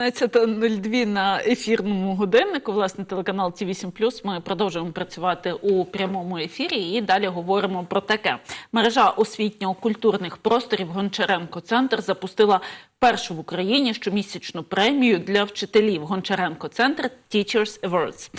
12.02 на ефірному годиннику. Власне, телеканал Ті 8 Ми продовжуємо працювати у прямому ефірі і далі говоримо про таке. Мережа освітньо-культурних просторів Гончаренко Центр запустила першу в Україні щомісячну премію для вчителів Гончаренко Центр Teachers Awards.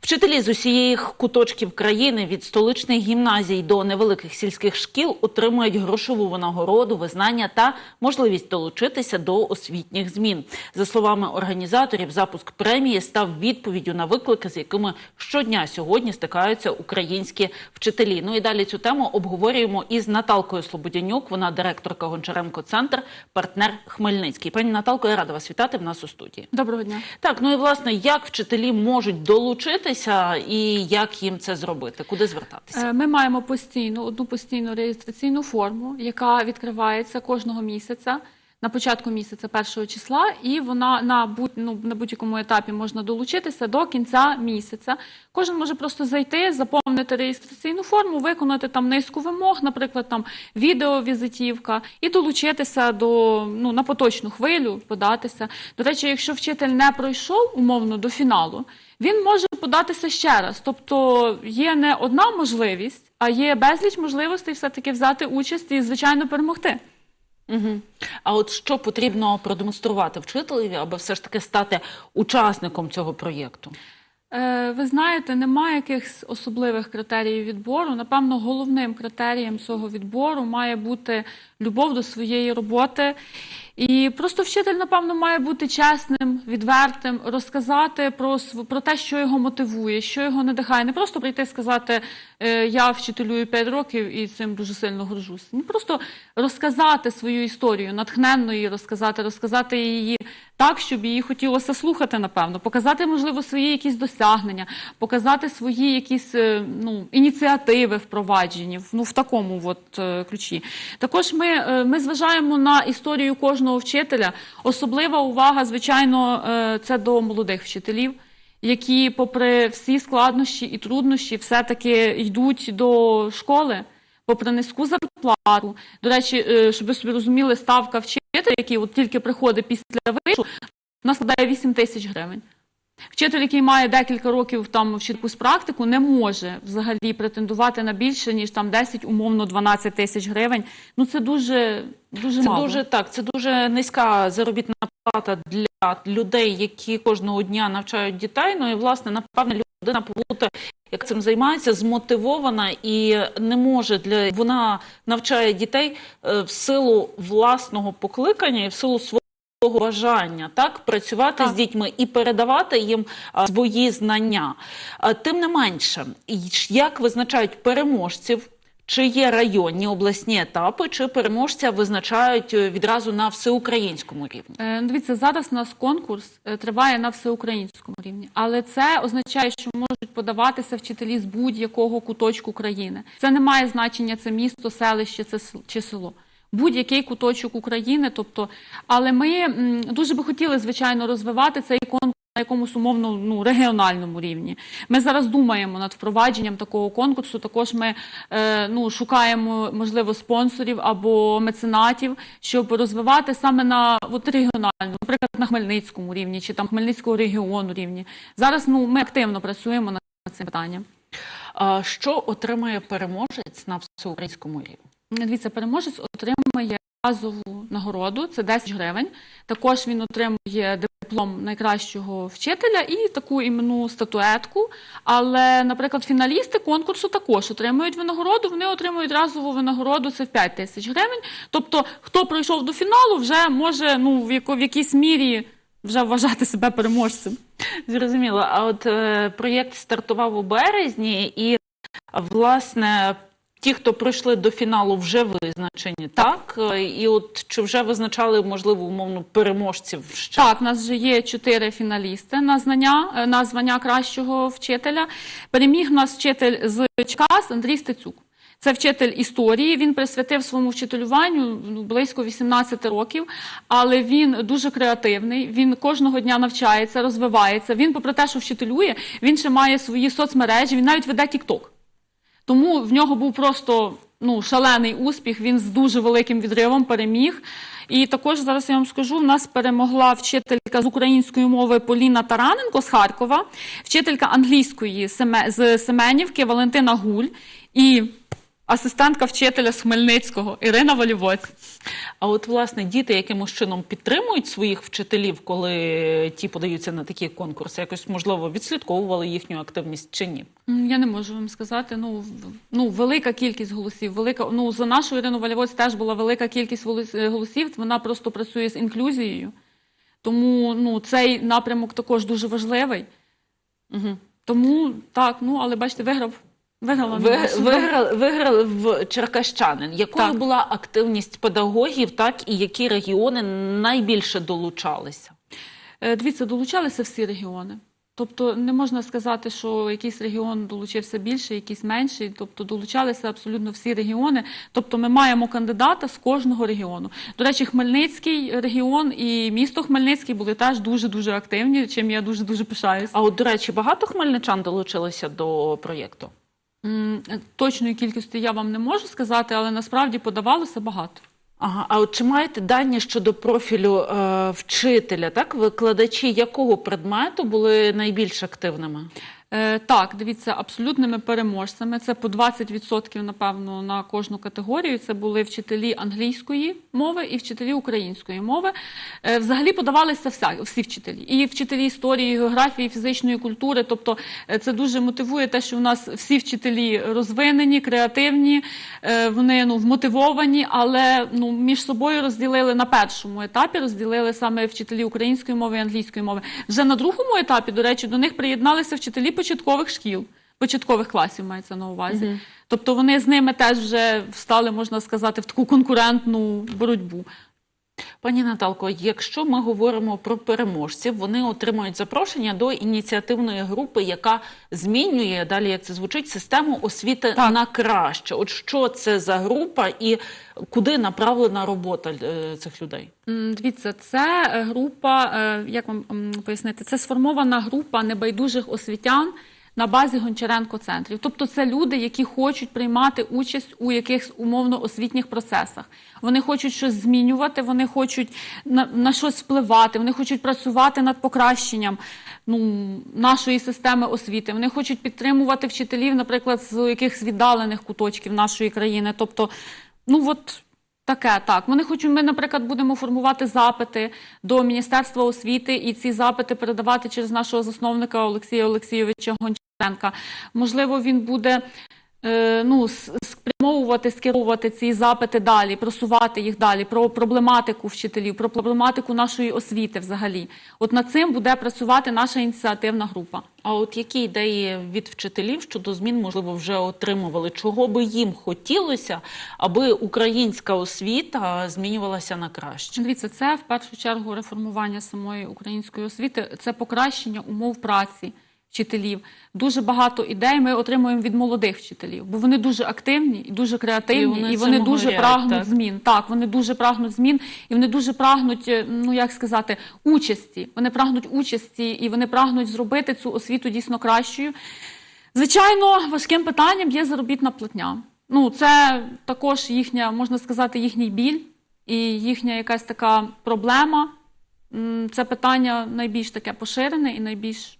Вчителі з усієї куточків країни від столичних гімназій до невеликих сільських шкіл отримують грошову винагороду, визнання та можливість долучитися до освітніх змін. За словами організаторів, запуск премії став відповіддю на виклики, з якими щодня сьогодні стикаються українські вчителі. Ну і далі цю тему обговорюємо із Наталкою Слободянюк. Вона директорка Гончаренко Центр, партнер Хмельницький. Пані Наталко, я рада вас вітати в нас у студії. Доброго дня. Так, ну і власне, як вчителі можуть долучитися і як їм це зробити? Куди звертатися? Е, Ми маємо постійну одну постійну реєстраційну форму, яка відкривається кожного місяця. На початку місяця першого числа, і вона на будь ну, на будь-якому етапі можна долучитися до кінця місяця. Кожен може просто зайти, заповнити реєстраційну форму, виконати там низку вимог, наприклад, там відеовізитівка, і долучитися до ну на поточну хвилю, податися. До речі, якщо вчитель не пройшов умовно до фіналу, він може податися ще раз. Тобто є не одна можливість, а є безліч можливостей все-таки взяти участь і, звичайно, перемогти. Угу. А от що потрібно продемонструвати вчителеві, аби все ж таки стати учасником цього проєкту? Е, Ви знаєте, немає якихось особливих критеріїв відбору. Напевно, головним критерієм цього відбору має бути любов до своєї роботи. І просто вчитель, напевно, має бути чесним, відвертим, розказати про про те, що його мотивує, що його надихає. Не просто прийти і сказати е, я вчителюю 5 років і цим дуже сильно горжусь. Не просто розказати свою історію, натхненно її розказати, розказати її так, щоб її хотілося слухати, напевно, показати, можливо, свої якісь досягнення, показати свої якісь е, ну, ініціативи впроваджені ну, в такому от, е, ключі. Також ми, ми зважаємо на історію кожного вчителя. Особлива увага, звичайно, е, це до молодих вчителів. Які, попри всі складнощі і труднощі, все-таки йдуть до школи, попри низьку зарплату. До речі, е, щоб ви собі розуміли, ставка вчителя, який от тільки приходить після вишу, у нас складає 8 тисяч гривень. Вчитель, який має декілька років там в якусь практику, не може взагалі претендувати на більше, ніж там 10, умовно 12 тисяч гривень. Ну це дуже, дуже Це мало. дуже так, це дуже низька заробітна плата для людей, які кожного дня навчають дітей. Ну і власне, напевне, людина побути, як цим займається, змотивована і не може для вона навчає дітей е, в силу власного покликання і в силу свого. Бажання так працювати Так. з дітьми і передавати їм а, свої знання. А, тим не менше, як визначають переможців? Чи є районні обласні етапи, чи переможця визначають е, відразу на всеукраїнському рівні? Е, ну, Дивіться, зараз у нас конкурс е, триває на всеукраїнському рівні, але це означає, що можуть подаватися вчителі з будь-якого куточку країни. Це не має значення, це місто, селище це чи село. Будь-який куточок України, тобто, але ми дуже би хотіли, звичайно, розвивати цей конкурс на якомусь умовно ну, регіональному рівні. Ми зараз думаємо над впровадженням такого конкурсу. Також ми е, ну, шукаємо, можливо, спонсорів або меценатів, щоб розвивати саме на от, регіональному, наприклад, на Хмельницькому рівні чи там Хмельницького регіону рівні. Зараз ну, ми активно працюємо над цим питанням. Що отримає переможець на всеукраїнському рівні? Дивіться, переможець отримує разову нагороду, це 10 гривень. Також він отримує диплом найкращого вчителя і таку іменну статуетку. Але, наприклад, фіналісти конкурсу також отримують винагороду. Вони отримують разову винагороду це 5 тисяч гривень. Тобто, хто пройшов до фіналу, вже може ну, в, яко, в якійсь мірі вже вважати себе переможцем. Зрозуміло. А от е, проєкт стартував у березні, і власне ті, хто пройшли до фіналу, вже визначені, так? Е, І от чи вже визначали можливо умовно переможців ще? Так, нас вже є чотири фіналісти на знання е, на звання кращого вчителя. Переміг нас вчитель з Черкас Андрій Стецюк. Це вчитель історії. Він присвятив своєму вчителюванню ну, близько 18 років, але він дуже креативний. Він кожного дня навчається, розвивається. Він, попри те, що вчителює, він ще має свої соцмережі. Він навіть веде TikTok. Тому в нього був просто ну, шалений успіх. Він з дуже великим відривом переміг. І також зараз я вам скажу: в нас перемогла вчителька з української мови Поліна Тараненко з Харкова, вчителька англійської з Семенівки Валентина Гуль і асистентка вчителя з Хмельницького Ірина Волівоць. А от власне діти якимось чином підтримують своїх вчителів, коли ті подаються на такі конкурси, якось можливо відслідковували їхню активність чи ні? Я не можу вам сказати. Ну, ну велика кількість голосів. Велика ну за нашу Ірину Валівоць теж була велика кількість е, голосів. Вона просто працює з інклюзією. Тому ну цей напрямок також дуже важливий. Угу. Тому так, ну але бачите, виграв. Виграла Ви, виграли, виграли в Черкащанин. Якою Так. була активність педагогів, так і які регіони найбільше долучалися? Е, Дивіться, долучалися всі регіони. Тобто не можна сказати, що якийсь регіон долучився більше, якийсь менший. Тобто долучалися абсолютно всі регіони. Тобто ми маємо кандидата з кожного регіону. До речі, Хмельницький регіон і місто Хмельницький були теж дуже дуже активні, чим я дуже дуже пишаюся. А от, до речі, багато хмельничан долучилися до проєкту? Точної кількості я вам не можу сказати, але насправді подавалося багато. Ага, а от чи маєте дані щодо профілю е, вчителя? Так, викладачі якого предмету були найбільш активними? Е, так, дивіться, абсолютними переможцями. Це по 20%, напевно, на кожну категорію. Це були вчителі англійської мови і вчителі української мови. Е, взагалі подавалися вся, всі вчителі. І вчителі історії, географії, фізичної культури. Тобто е, це дуже мотивує те, що у нас всі вчителі розвинені, креативні, вони ну, вмотивовані, але ну, між собою розділили на першому етапі, розділили саме вчителі української мови і англійської мови. Вже на другому етапі, до речі, до них приєдналися вчителі початкових шкіл, початкових класів мається на увазі. Тобто вони з ними теж вже встали, можна сказати, в таку конкурентну боротьбу. Пані Наталко, якщо ми говоримо про переможців, вони отримують запрошення до ініціативної групи, яка змінює далі, як це звучить, систему освіти Так. на краще. От що це за група і куди направлена робота е, цих людей? Дивіться, це е, група, е, як вам пояснити, це сформована група небайдужих освітян на базі Гончаренко центрів. Тобто це люди, які хочуть приймати участь у якихось умовно освітніх процесах. Вони хочуть щось змінювати, вони хочуть на, на щось впливати, вони хочуть працювати над покращенням ну, нашої системи освіти. Вони хочуть підтримувати вчителів, наприклад, з якихось віддалених куточків нашої країни. Тобто, ну от. Таке, так. Вони хочуть, ми, наприклад, будемо формувати запити до Міністерства освіти і ці запити передавати через нашого засновника Олексія Олексійовича Гончаренка. Можливо, він буде е, ну, спрямовувати, скеровувати ці запити далі, просувати їх далі, про проблематику вчителів, про проблематику нашої освіти взагалі. От над цим буде працювати наша ініціативна група. А от які ідеї від вчителів щодо змін, можливо, вже отримували? Чого би їм хотілося, аби українська освіта змінювалася на краще? Дивіться, це в першу чергу реформування самої української освіти, це покращення умов праці вчителів. Дуже багато ідей ми отримуємо від молодих вчителів, бо вони дуже активні і дуже креативні, І і вони вони, дуже горять, прагнуть так? змін. Так, вони дуже прагнуть змін, і вони дуже прагнуть, е, ну як сказати, участі. Вони прагнуть участі і вони прагнуть зробити цю освіту дійсно кращою. Звичайно, важким питанням є заробітна платня. Ну, це також їхня, можна сказати, їхній біль і їхня якась така проблема. Це питання найбільш таке поширене і найбільш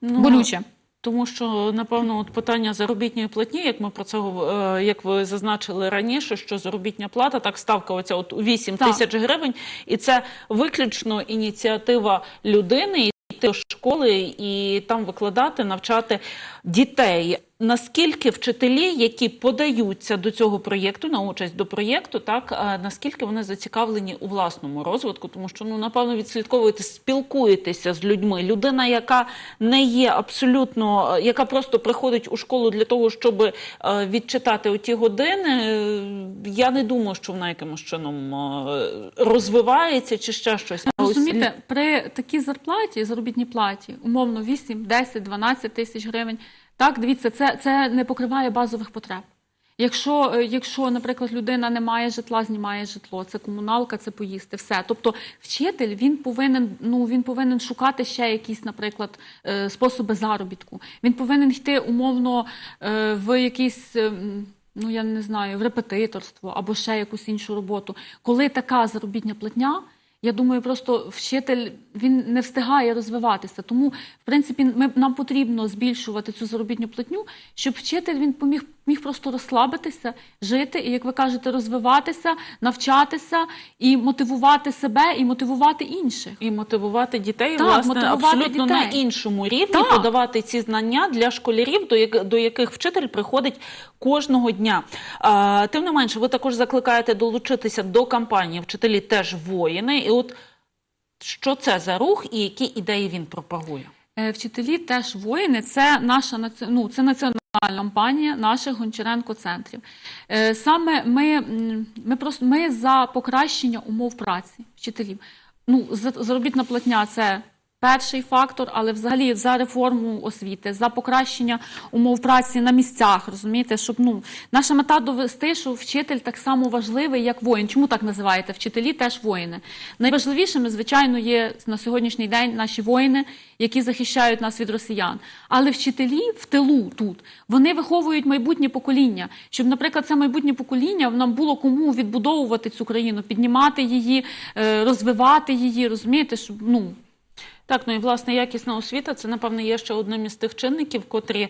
Ну, болюче. Тому що напевно от питання заробітної платні, як ми про це е, як ви зазначили раніше, що заробітня плата так ставка оця от у 8 Так. тисяч гривень, і це виключно ініціатива людини йти до школи і там викладати, навчати дітей. Наскільки вчителі, які подаються до цього проєкту на участь до проєкту, так е, наскільки вони зацікавлені у власному розвитку, тому що ну напевно відслідковуєте, спілкуєтеся з людьми. Людина, яка не є абсолютно, е, яка просто приходить у школу для того, щоб е, відчитати оті години. Я не думаю, що вона якимось чином розвивається чи ще щось. Розумієте, при такій зарплаті, заробітній платі, умовно 8, 10, 12 тисяч гривень, так, дивіться, це, це не покриває базових потреб. Якщо, е, якщо, наприклад, людина не має житла, знімає житло, це комуналка, це поїсти, все. Тобто вчитель він повинен, ну, він повинен шукати ще якісь, наприклад, е, способи заробітку. Він повинен йти умовно е, в ем, ну я не знаю, в репетиторство або ще якусь іншу роботу. Коли така заробітня платня, я думаю, просто вчитель він не встигає розвиватися. Тому, в принципі, ми, нам потрібно збільшувати цю заробітну платню, щоб вчитель він поміг міг просто розслабитися, жити і, як ви кажете, розвиватися, навчатися і мотивувати себе, і мотивувати інших. І мотивувати дітей, Так, власне, мотивувати абсолютно на іншому рівні, Так. подавати ці знання для школярів, до, як, до яких вчитель приходить кожного дня. А, тим не менше, ви також закликаєте долучитися до кампанії Вчителі теж воїни. І от що це за рух і які ідеї він пропагує? Е, Вчителі теж воїни. Це наша ну, це національна компанія наших Гончаренко центрів. Е, Саме ми, ми просто ми за покращення умов праці вчителів. Ну, за- заробітна платня це. Перший фактор, але взагалі за реформу освіти, за покращення умов праці на місцях, розумієте, щоб ну наша мета довести, що вчитель так само важливий, як воїн. Чому так називаєте? Вчителі теж воїни. Найважливішими, звичайно, є на сьогоднішній день наші воїни, які захищають нас від росіян. Але вчителі в тилу тут вони виховують майбутнє покоління, щоб, наприклад, це майбутнє покоління нам було кому відбудовувати цю країну, піднімати її, е, розвивати її, розумієте, щоб ну. Так, ну і власне якісна освіта це напевне є ще одним із тих чинників, котрі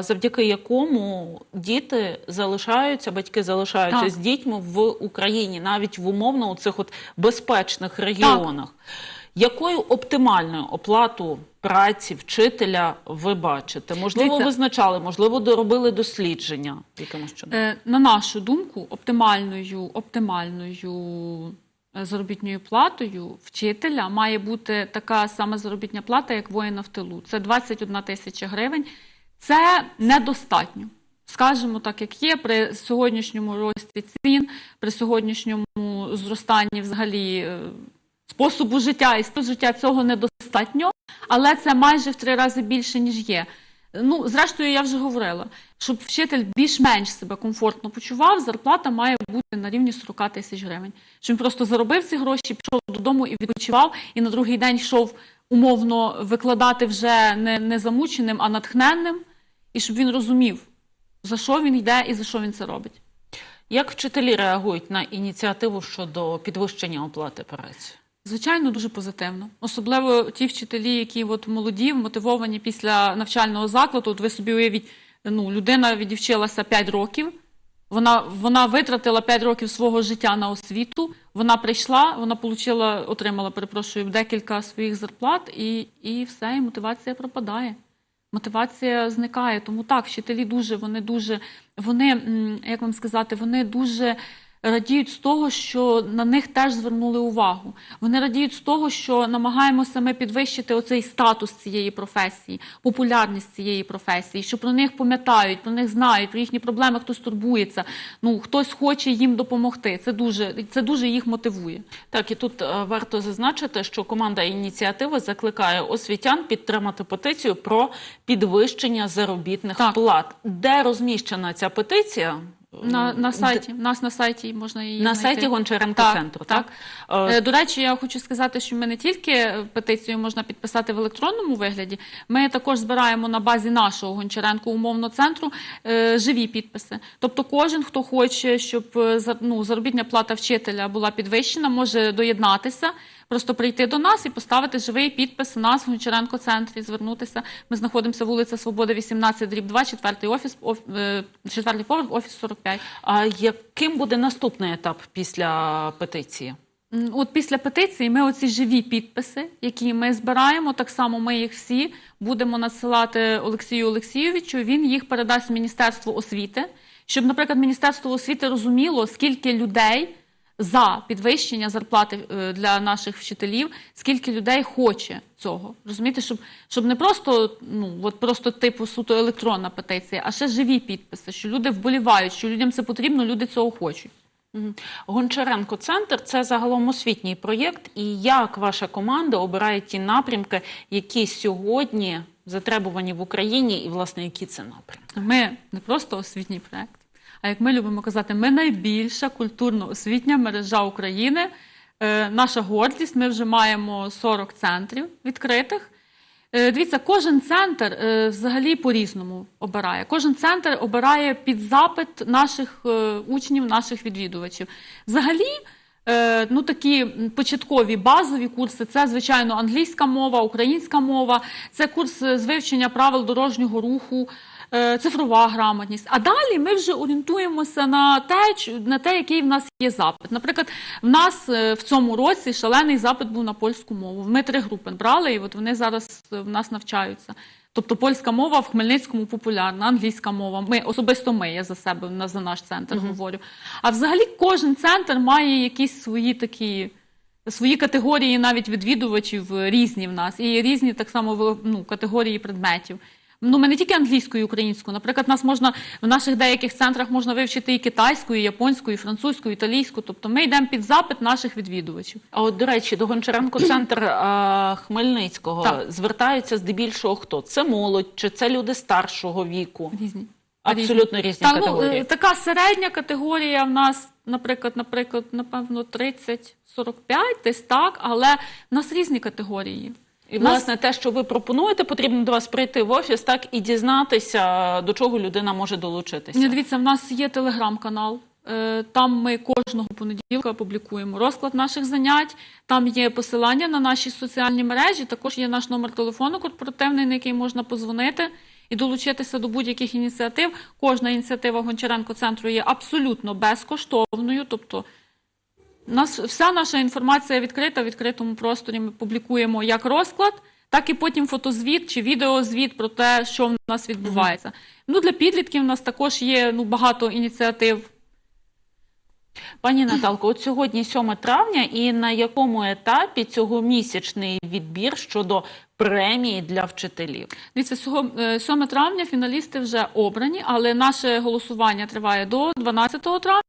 завдяки якому діти залишаються, батьки залишаються Так. з дітьми в Україні, навіть в умовно у цих от безпечних регіонах. Якою оптимальною оплату праці вчителя ви бачите? Можливо, Дивіться. визначали, можливо, доробили дослідження якимось чином. Е, На нашу думку, оптимальною, оптимальною заробітною платою вчителя має бути така сама заробітня плата, як воїна в тилу. Це 21 тисяча гривень. Це недостатньо. Скажемо так, як є, при сьогоднішньому рості цін, при сьогоднішньому зростанні взагалі е, способу життя і стилю життя цього недостатньо, але це майже в три рази більше, ніж є. Ну, зрештою, я вже говорила, щоб вчитель більш-менш себе комфортно почував, зарплата має бути на рівні 40 тисяч гривень. Щоб він просто заробив ці гроші, пішов додому і відпочивав, і на другий день йшов умовно викладати вже не, не замученим, а натхненним, і щоб він розумів, за що він йде і за що він це робить. Як вчителі реагують на ініціативу щодо підвищення оплати праці? Звичайно, дуже позитивно. Особливо ті вчителі, які от молоді, мотивовані після навчального закладу. От ви собі уявіть, ну, людина відівчилася 5 років, вона, вона витратила 5 років свого життя на освіту, вона прийшла, вона получила, отримала, перепрошую, декілька своїх зарплат, і, і все, і мотивація пропадає. Мотивація зникає. Тому так, вчителі дуже, вони дуже, вони, як вам сказати, вони дуже радіють з того, що на них теж звернули увагу. Вони радіють з того, що намагаємося ми підвищити оцей статус цієї професії, популярність цієї професії, що про них пам'ятають, про них знають, про їхні проблеми хтось турбується. Ну хтось хоче їм допомогти. Це дуже це дуже їх мотивує. Так, і тут е, варто зазначити, що команда ініціативи закликає освітян підтримати петицію про підвищення заробітних Так. плат. Де розміщена ця петиція? На, на сайті. У нас на сайті можна її На знайти. сайті Гончаренко центру. так. так? Е, Е, До речі, я хочу сказати, що ми не тільки петицію можна підписати в електронному вигляді, ми також збираємо на базі нашого Гончаренко умовного центру е, живі підписи. Тобто, кожен, хто хоче, щоб ну, заробітня плата вчителя була підвищена, може доєднатися. Просто прийти до нас і поставити живий підпис у нас в Гончаренко центрі, звернутися. Ми знаходимося вулиця Свободи, 18, дріб 2, четвертий офіс, оф, е, четвертий поверх, офіс 45. А яким буде наступний етап після петиції? От після петиції ми оці живі підписи, які ми збираємо, так само ми їх всі будемо надсилати Олексію Олексійовичу. Він їх передасть в Міністерство освіти, щоб, наприклад, Міністерство освіти розуміло, скільки людей за підвищення зарплати е, для наших вчителів, скільки людей хоче цього. Розумієте, щоб, щоб не просто ну от просто типу суто електронна петиція, а ще живі підписи, що люди вболівають, що людям це потрібно, люди цього хочуть. Гончаренко центр це загалом освітній проєкт. І як ваша команда обирає ті напрямки, які сьогодні затребувані в Україні, і власне які це напрямки? Ми не просто освітній проект, а як ми любимо казати, ми найбільша культурно-освітня мережа України. Е, наша гордість. Ми вже маємо 40 центрів відкритих. Е, Дивіться, кожен центр е, взагалі по-різному обирає. Кожен центр обирає під запит наших учнів, наших відвідувачів. Взагалі, ну такі початкові базові курси це, звичайно, англійська мова, українська мова, це курс з вивчення правил дорожнього руху. Е, Цифрова грамотність. А далі ми вже орієнтуємося на те, на те, який в нас є запит. Наприклад, в нас е, в цьому році шалений запит був на польську мову. Ми три групи брали, і от вони зараз е, в нас навчаються. Тобто польська мова в Хмельницькому популярна, англійська мова. Ми особисто ми, я за себе за наш центр говорю. А взагалі кожен центр має якісь свої такі. Свої категорії навіть відвідувачів різні в нас, і різні так само в- ну, категорії предметів. Ну, ми не тільки англійською і українською. Наприклад, нас можна в наших деяких центрах можна вивчити і китайську, і японську, і французьку, і італійську. Тобто ми йдемо під запит наших відвідувачів. А от, до речі, до Гончаренко центр а, Хмельницького Так. звертаються здебільшого хто? Це молодь чи це люди старшого віку? Різні. Абсолютно різні Так, ну, категорії. е, така середня категорія в нас, наприклад, наприклад, напевно, 30-45, десь так, але в нас різні категорії. І нас- власне те, що ви пропонуєте, потрібно до вас прийти в офіс, так і дізнатися, до чого людина може долучитися. Ні, дивіться, в нас є телеграм-канал. Е, Там ми кожного понеділка публікуємо розклад наших занять. Там є посилання на наші соціальні мережі. Також є наш номер телефону корпоративний, на який можна позвонити і долучитися до будь-яких ініціатив. Кожна ініціатива Гончаренко центру є абсолютно безкоштовною. Тобто, нас вся наша інформація відкрита в відкритому просторі. Ми публікуємо як розклад, так і потім фотозвіт чи відеозвіт про те, що в нас відбувається. Ну для підлітків у нас також є ну багато ініціатив. Пані Наталко, от сьогодні 7 травня, і на якому етапі цього місячний відбір щодо премії для вчителів? Дивіться, сього- е, 7 травня фіналісти вже обрані, але наше голосування триває до 12 травня.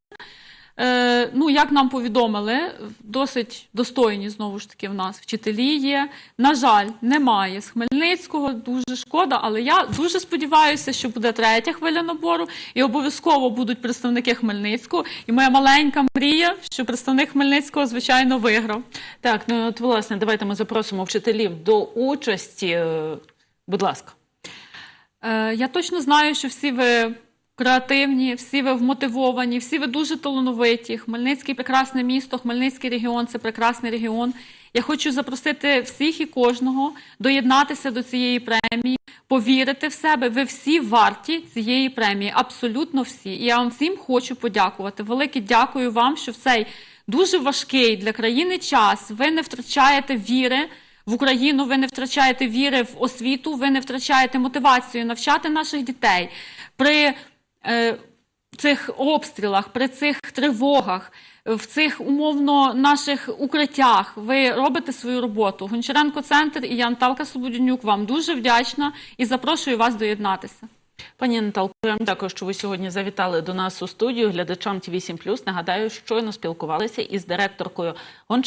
Е, ну, як нам повідомили, досить достойні знову ж таки в нас вчителі є. На жаль, немає з Хмельницького, дуже шкода, але я дуже сподіваюся, що буде третя хвиля набору, і обов'язково будуть представники Хмельницького. І моя маленька мрія, що представник Хмельницького, звичайно, виграв. Так, ну от власне, давайте ми запросимо вчителів до участі. Е, Будь ласка. Е, Я точно знаю, що всі ви креативні, всі ви вмотивовані, всі ви дуже талановиті. Хмельницький прекрасне місто, Хмельницький регіон це прекрасний регіон. Я хочу запросити всіх і кожного доєднатися до цієї премії, повірити в себе. Ви всі варті цієї премії, абсолютно всі. І я вам всім хочу подякувати. Велике дякую вам, що в цей дуже важкий для країни час ви не втрачаєте віри в Україну, ви не втрачаєте віри в освіту, ви не втрачаєте мотивацію навчати наших дітей при цих обстрілах, при цих тривогах, в цих умовно наших укриттях. Ви робите свою роботу. Гончаренко центр і я Наталка Слободянюк вам дуже вдячна і запрошую вас доєднатися. Пані Наталко, вам дякую, що ви сьогодні завітали до нас у студію. Глядачам ТВ 7 Нагадаю, щойно спілкувалися із директоркою Гончаренко